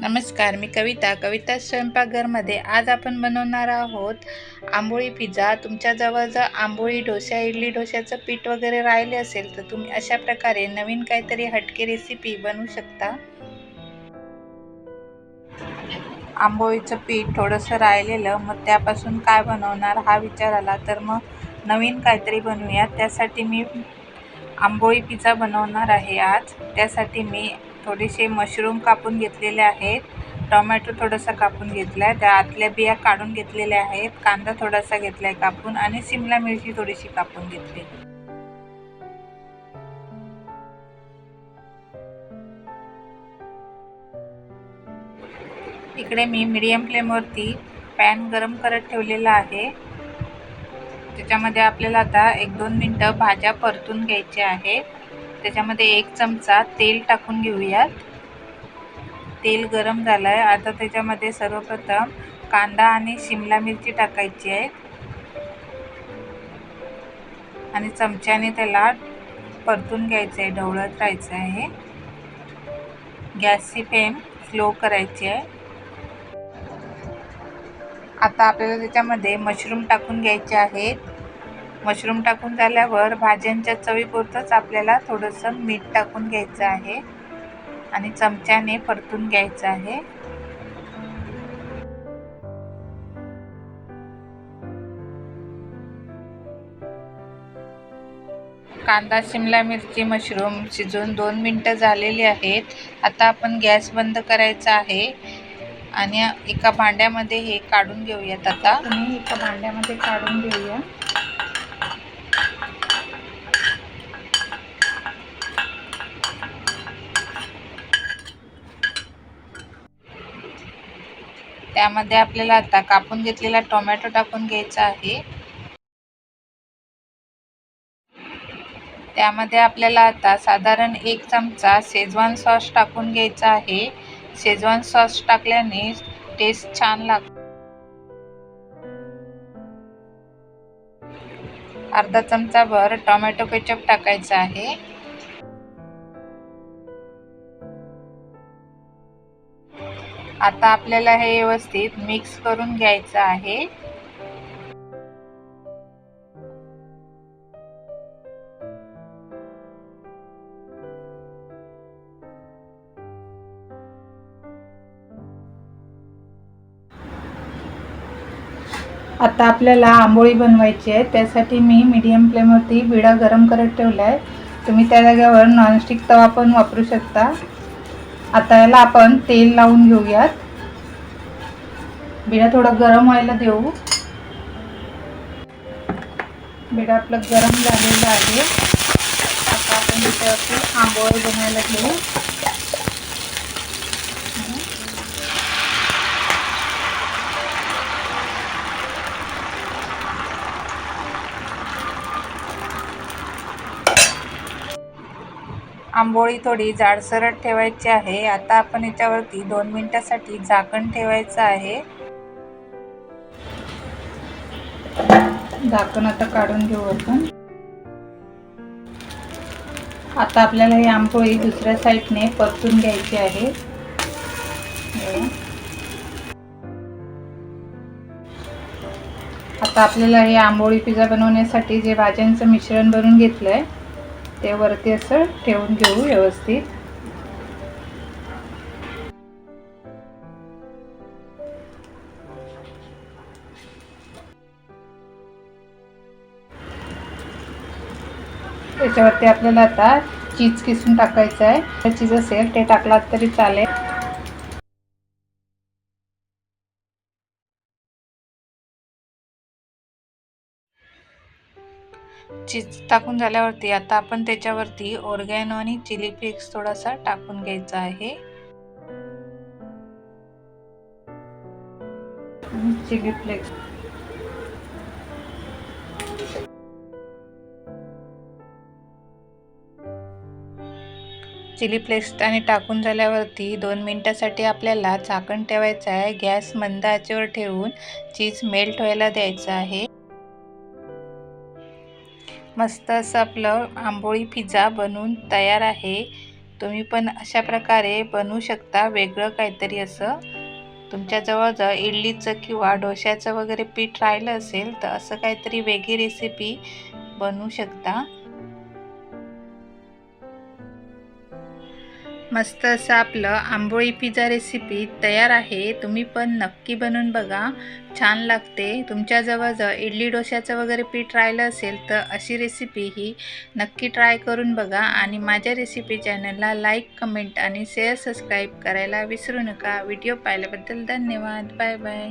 नमस्कार मी कविता. कविता स्वयंपाकघरमध्ये आज आपण बनवणार आहोत आंबोळी पिझ्झा. तुमच्याजवळ जर आंबोळी डोसा इडली डोश्याचं पीठ वगैरे राहिले असेल तर तुम्ही अशा प्रकारे नवीन काहीतरी हटके रेसिपी बनवू शकता. आंबोळीचं पीठ थोडंसं राहिलेलं मग त्यापासून काय बनवणार हा विचार आला तर मग नवीन काहीतरी बनवूया त्यासाठी मी आंबोळी पिझ्झा बनवणार आहे आज. त्यासाठी मी थोडेसे मशरूम कापून घेतलेले आहेत. टोमॅटो थोडासा कापून घेतला आहे त्या आतल्या बिया काढून घेतलेल्या आहेत. कांदा थोडासा घेतला आहे कापून आणि शिमला मिरची थोडीशी कापून घेतली. इकडे मी मीडियम फ्लेमवरती पॅन गरम करत ठेवलेला आहे. त्याच्यामध्ये आपल्याला आता एक दोन मिनटं भाज्या परतून घ्यायच्या आहेत. त्याच्यामध्ये एक चमचा तेल टाकून घेऊयात. तेल गरम झालं आहे आता त्याच्यामध्ये सर्वप्रथम कांदा आणि शिमला मिरची टाकायची आहे. आणि चमच्याने त्याला परतून घ्यायचं आहे ढवळत राहायचं आहे. गॅसची फ्लेम स्लो करायची आहे. आता आपल्याला त्याच्यामध्ये मशरूम टाकून घ्यायचे आहेत. मशरूम टाकून झाल्यावर भाज्यांच्या चवीपुरतंच आपल्याला थोडंसं मीठ टाकून घ्यायचं आहे आणि चमच्याने परतून घ्यायचं आहे. कांदा शिमला मिरची मशरूम शिजून दोन मिनटं झालेली आहेत. आता आपण गॅस बंद करायचा आहे आणि एका भांड्यामध्ये हे काढून घेऊयात आता. एका भांड्यामध्ये काढून घेऊया. त्यामध्ये आपल्याला आता कापून घेतलेला टोमॅटो टाकून घ्यायचा आहे. त्यामध्ये आपल्याला आता साधारण एक चमचा शेजवान सॉस टाकून घ्यायचा आहे. शेजवान सॉस टाकल्याने टेस्ट छान लागते अर्धा चमचा भर टोमॅटो केचप टाकायचा आहे. आता आपल्याला हे व्यवस्थित मिक्स करून घ्यायचं आहे. आता आपल्याला आंबोळी बनवायची आहे. त्यासाठी मी मीडियम फ्लेमवरती विडा गरम करत ठेवला आहे तुम्ही त्या जाग्यावर नॉनस्टिक तवा पण वापरू शकता. आता याला आपण तेल लावून घेऊयात. बिडा थोडं गरम व्हायला देऊ. बिडा आपलं गरम झालेलं आहे. आता आपण त्याच्यावरती आंबोळ बनवायला घेऊ. आंबोळी थोडी जाडसरट ठेवायची आहे. आता आपण याच्यावरती दोन मिनिटासाठी झाकण ठेवायचं आहे. झाकण आता काढून घेऊ आपण. आता आपल्याला ही आंबोळी दुसऱ्या साईडने परतून घ्यायची आहे. आता आपल्याला हे आंबोळी पिझ्झा बनवण्यासाठी जे भाज्यांचं मिश्रण बनवून घेतलं आहे ते वरती असं ठेवून घेऊ व्यवस्थित. त्याच्यावरती आपल्याला आता चीज किसून टाकायचं आहे. चीज असेल ते टाकलात तरी चालेल. चीज टाकून झाल्यावरती आता आपण त्याच्यावरती ऑर्गॅनो आणि चिली फ्लेक्स थोडासा टाकून घ्यायचा आहे. चिली फ्लेक्स चिली फ्लेक्स आणि टाकून झाल्यावरती दोन मिनटासाठी आपल्याला झाकण ठेवायचं आहे. गॅस मंद आचेवर ठेवून चीज मेल्ट व्हायला द्यायचं आहे. मस्त असं आपलं आंबोळी पिझ्झा बनवून तयार आहे. तुम्ही पण अशा प्रकारे बनवू शकता वेगळं काहीतरी असं. तुमच्याजवळ जर इडलीचं किंवा डोश्याचं वगैरे पीठ राहिलं असेल तर असं काहीतरी वेगळी रेसिपी बनवू शकता. मस्त असं आपलं आंबोळी पिझ्झा रेसिपी तयार आहे. तुम्ही पण नक्की बनवून बघा. छान लागते. तुमच्याजवळ जर इडली डोश्याचं वगैरे पीठ राहिलं असेल तर अशी रेसिपी ही नक्की ट्राय करून बघा. आणि माझ्या रेसिपी चॅनलला लाईक कमेंट आणि शेअर सबस्क्राईब करायला विसरू नका. व्हिडिओ पाहिल्याबद्दल धन्यवाद. Bye bye